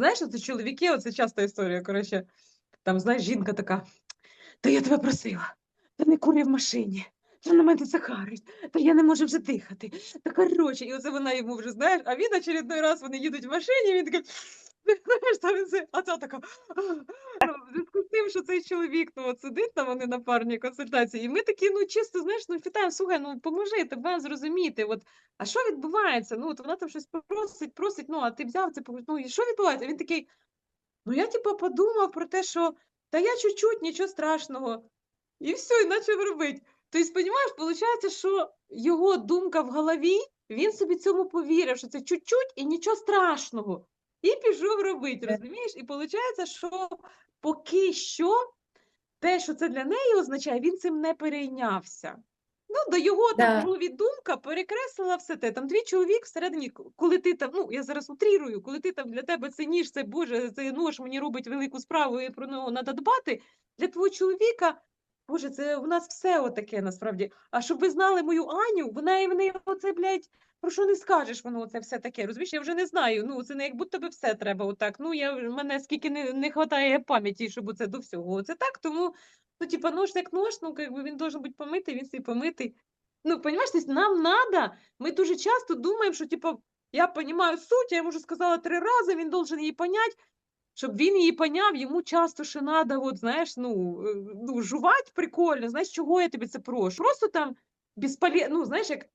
Знаєш, це чоловіки, оце часто історія. Коротше, там, знаєш, жінка така: Та я тебе просила, та не курі в машині, та на мене захарить, та я не можу вже дихати. Та коротше, і оце вона йому вже знаєш, а він очередной раз вони їдуть в машині, він такий. Знаєш, там він це- а ця така. Ну, з тим, що цей чоловік ну, от сидить там, вони на парній консультації, і ми такі, ну чисто, знаєш, ну вітаю, слухай, ну поможи тебе зрозуміти. От, а що відбувається? Ну, от вона там щось просить, просить, ну, а ти взяв це, ну і що відбувається? Він такий, ну я типу подумав про те, що та я чуть-чуть, нічого страшного. І все, і почав робити. Тобто, розумієш, виходить, що його думка в голові, він собі цьому повірив, що це чуть-чуть і нічого страшного. І пішов робити, Е. розумієш? І виходить, що поки що те, що це для неї означає, він цим не перейнявся. Ну, до його Да. в голові думка перекреслила все те. Там твій чоловік всередині, коли ти там, ну я зараз утрірую, коли ти там для тебе це ніж, це Боже, цей нож мені робить велику справу, і про нього треба дбати. Для твого чоловіка, Боже, це у нас все отаке насправді. А щоб ви знали мою Аню, вона і в неї оце, блядь, про що не скажеш, воно це все таке. Розумієш, я вже не знаю. Ну, це не як будто би все треба отак. Ну, я в мене скільки не, не хватає пам'яті, щоб це до всього. Це так, тому, ну, типа, нож як нож, ну, как би він должен бути помитий, він собі помитий. Ну, понимаешь, то нам надо, ми дуже часто думаємо, що, типа, я понимаю суть, я йому вже сказала три рази, він должен її понять. Щоб він її поняв, йому часто ще надо, от, знаєш, ну, е, ну, жувати прикольно, знаєш, чого я тобі це прошу? Просто там безполе... ну, знаєш, як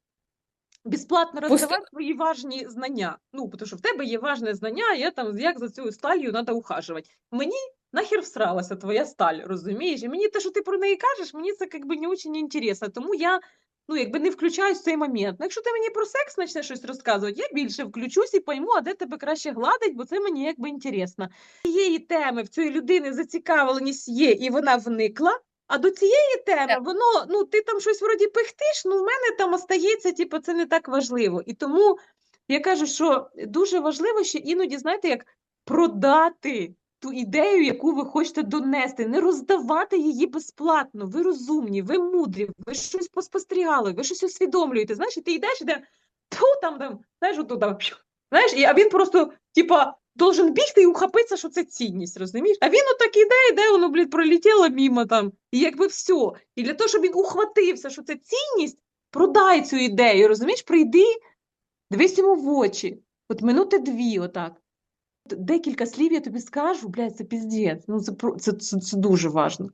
безплатно Пусти- роздавати свої важні знання. Ну, тому що в тебе є важне знання, я там, як за цією сталью треба ухажувати. Мені нахер всралася твоя сталь, розумієш? І мені те, що ти про неї кажеш, мені це якби не дуже інтересно. Тому я ну, якби не включаюсь в цей момент. Ну, якщо ти мені про секс почнеш щось розказувати, я більше включусь і пойму, а де тебе краще гладить, бо це мені якби інтересно. Цієї теми в цієї людини зацікавленість є, і вона вникла. А до цієї теми Так. воно, ну ти там щось вроді пихтиш, ну в мене там остається, типу, це не так важливо. І тому я кажу, що дуже важливо ще іноді, знаєте, як продати ту ідею, яку ви хочете донести, не роздавати її безплатно. Ви розумні, ви мудрі, ви щось поспостерігали, ви щось усвідомлюєте. Знаєш, ти йдеш, іде ту там, там, знаєш, отут там, знаєш, і, а він просто, типа, должен бігти і ухопитися, що це цінність, розумієш? А він отак іде, іде, воно, блядь, пролетіло мимо там, і якби все. І для того, щоб він ухватився, що це цінність, продай цю ідею, розумієш? Прийди, дивись йому в очі, от минути дві, отак. Декілька слів я тобі скажу, блядь, це піздець. Ну, це, це, це, це дуже важно.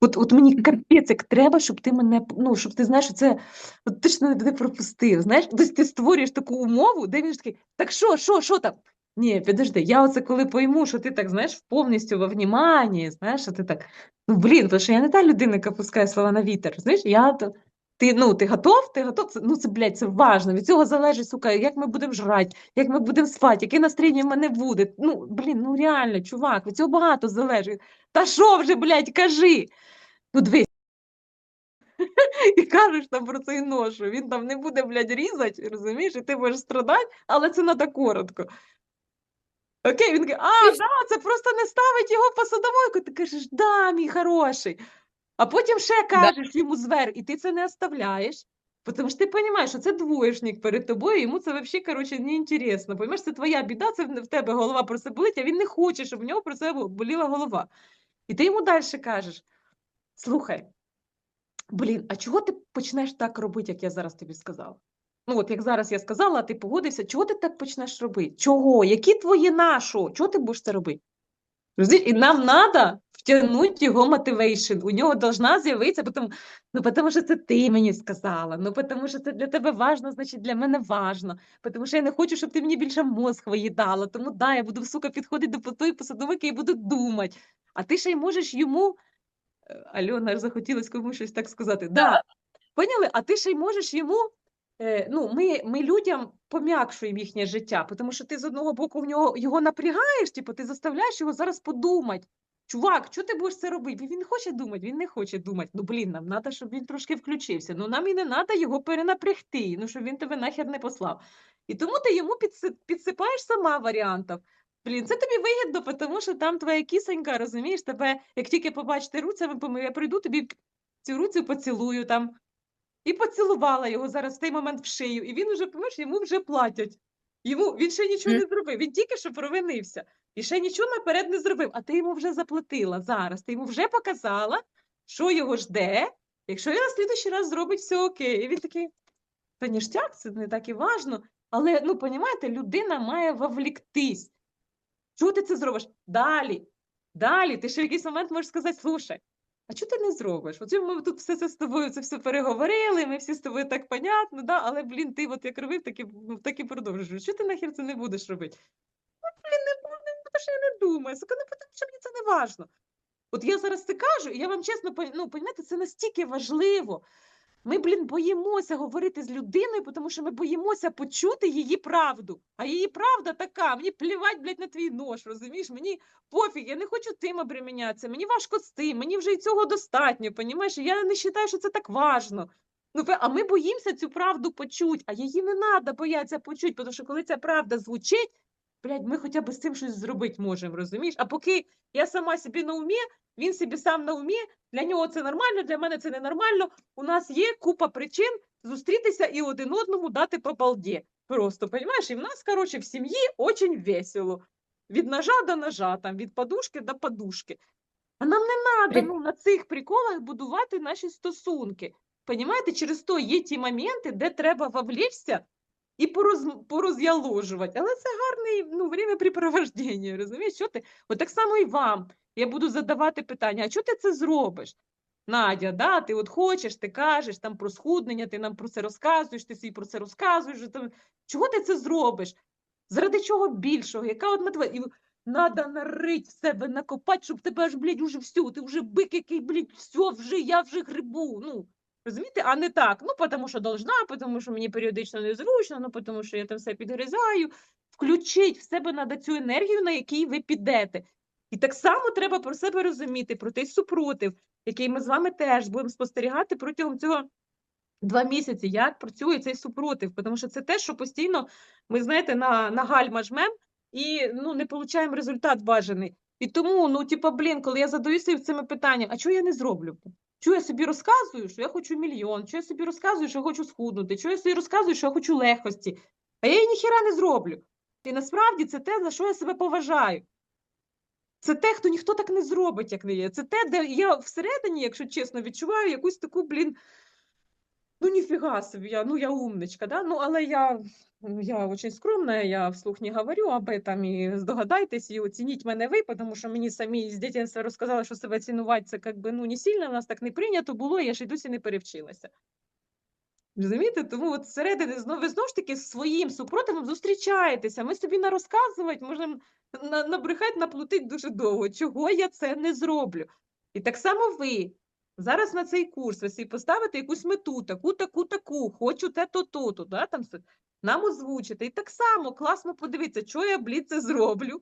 От, от мені капець, як треба, щоб ти мене, ну, щоб ти знаєш, що це от ти ж не, не пропустив. Знаєш, тобто ти створюєш таку умову, де він ж такий, так що, що, що там? Ні, підожди, я оце коли пойму, що ти так, знаєш, повністю во вніманні, знаєш, що ти так, ну, блін, тому що я не та людина, яка пускає слова на вітер, знаєш, я, то- ти, ну, ти готов, ти готов, це, ну, це, блядь, це важно, від цього залежить, сука, як ми будемо жрати, як ми будемо спати, яке настроєння в мене буде, ну, блін, ну, реально, чувак, від цього багато залежить, та що вже, блядь, кажи, ну, дивись, і кажеш там про цей нож, що він там не буде, блядь, різати, розумієш, і ти будеш страдати, але це треба коротко. Окей, він каже, а, да, це просто не ставить його посудомойку. Ти кажеш, да, мій хороший. А потім ще кажеш йому звер, і ти це не оставляєш. Тому що ти розумієш, що це двоєшник перед тобою, йому це взагалі, коротше, не інтересно. Понимаєш, це твоя біда, це в тебе голова про це болить, а він не хоче, щоб в нього про це боліла голова. І ти йому далі кажеш: слухай, блін, а чого ти почнеш так робити, як я зараз тобі сказала? Ну, от як зараз я сказала, а ти погодився, чого ти так почнеш робити? Чого? Які твої на? Чого ти будеш це робити? Розумієш? І нам треба втягнути його мотивейшн. У нього должна з'явитися, потому, ну, тому що це ти мені сказала, ну, тому що це для тебе важно, значить для мене важно, тому що я не хочу, щоб ти мені більше мозг виїдала, тому да, я буду, сука, підходити до тої посадовики і буду думати. А ти ще й можеш йому, Е, Альона, захотілося комусь щось так сказати, да, Поняли? А ти ще й можеш йому. Е, ну, ми, ми людям пом'якшуємо їхнє життя, тому що ти з одного боку в нього його напрягаєш, типу, ти заставляєш його зараз подумати. Чувак, що ти будеш це робити? Він хоче думати, він не хоче думати. Ну, блін, нам треба, щоб він трошки включився. Ну, нам і не треба його перенапрягти, ну, щоб він тебе нахер не послав. І тому ти йому підсипаєш сама варіантів. Блін, це тобі вигідно, тому що там твоя кисонька, розумієш, тебе, як тільки побачите руцями, я прийду тобі цю руцю поцілую там. І поцілувала його зараз в той момент в шию, і він уже, помиш, йому вже платять. Йому він ще нічого Мгм. не зробив. Він тільки що провинився. І ще нічого наперед не зробив. А ти йому вже заплатила зараз. Ти йому вже показала, що його жде. Якщо він на слідуючий раз зробить все окей. І він такий, та ніштяк, це не так і важно. Але, ну, понімаєте, людина має вовліктись. Чого ти це зробиш? Далі, далі. Ти ще в якийсь момент можеш сказати, слушай, а чого ти не зробиш? От ми тут все це з тобою це все переговорили, ми всі з тобою так понятно, да? але, блін, ти от як робив, так і, ну, так і продовжуєш. Чого ти нахер це не будеш робити? Ну, блін, не не, тому що я не думаю. Сука, ну, тому що мені це не важно. От я зараз це кажу, і я вам чесно, ну, понімаєте, це настільки важливо. Ми, блін, боїмося говорити з людиною, тому що ми боїмося почути її правду. А її правда така, мені плівать, блядь, на твій нож, розумієш? Мені пофіг, я не хочу тим обремінятися, мені важко з тим, мені вже і цього достатньо, понімаєш? Я не вважаю, що це так важно. Ну, а ми боїмося цю правду почути, а її не треба боятися почути, тому що коли ця правда звучить, блядь, ми хоча б з цим щось зробити можемо, розумієш? А поки я сама собі на умі, він собі сам на умі, для нього це нормально, для мене це ненормально. У нас є купа причин зустрітися і один одному дати по балді. Просто, розумієш? І в нас, коротше, в сім'ї очень весело. Від ножа до ножа, там, від подушки до подушки. А нам не треба ну, на цих приколах будувати наші стосунки. Понімаєте, через то є ті моменти, де треба вовлічся і пороз, пороз'яложувати. Але це гарне ну, времяпрепровождення, розумієш? Що ти? От так само і вам. Я буду задавати питання, а чого ти це зробиш? Надя, да, ти от хочеш, ти кажеш там про схуднення, ти нам про це розказуєш, ти собі про це розказуєш. Там... Чого ти це зробиш? Заради чого більшого? Яка от мотивація? І Надо нарить в себе, накопати, щоб тебе аж, блядь, уже все, ти вже бик, який, блядь, все, вже, я вже грибу. Ну, розумієте, а не так. Ну, тому що должна, тому що мені періодично незручно, ну, тому що я там все підгризаю. Включіть в себе надо цю енергію, на якій ви підете. І так само треба про себе розуміти, про той супротив, який ми з вами теж будемо спостерігати протягом цього два місяці, як працює цей супротив. Тому що це те, що постійно ми, знаєте, на, на гальма жмем і ну, не отримуємо результат бажаний. І тому, ну, типа, блін, коли я задаю собі цими питаннями, а чого я не зроблю? Чого я собі розказую, що я хочу мільйон, чого я собі розказую, що я хочу схуднути, чого я собі розказую, що я хочу легкості, а я її ніхіра не зроблю. І насправді це те, за що я себе поважаю. Це те, хто ніхто так не зробить, як не є. Це те, де я всередині, якщо чесно, відчуваю якусь таку, блін, ну ніфіга собі, я, ну я умничка, да? ну але я, я очень скромна, я вслух не говорю об этом, і здогадайтесь, і оцініть мене ви, тому що мені самі з дитинства розказали, що себе цінувати, це как би, ну, не сильно, в нас так не прийнято було, я ще й досі не перевчилася. Розумієте? Тому от всередині знову ви знову ж таки з своїм супротивом зустрічаєтеся. Ми собі нарозказувати, можемо на- набрехати, наплутити дуже довго. Чого я це не зроблю? І так само ви. Зараз на цей курс ви собі поставите якусь мету, таку, таку, таку, хочу те, то, то, то, да, там нам озвучити. І так само класно подивитися, що я, блід це зроблю,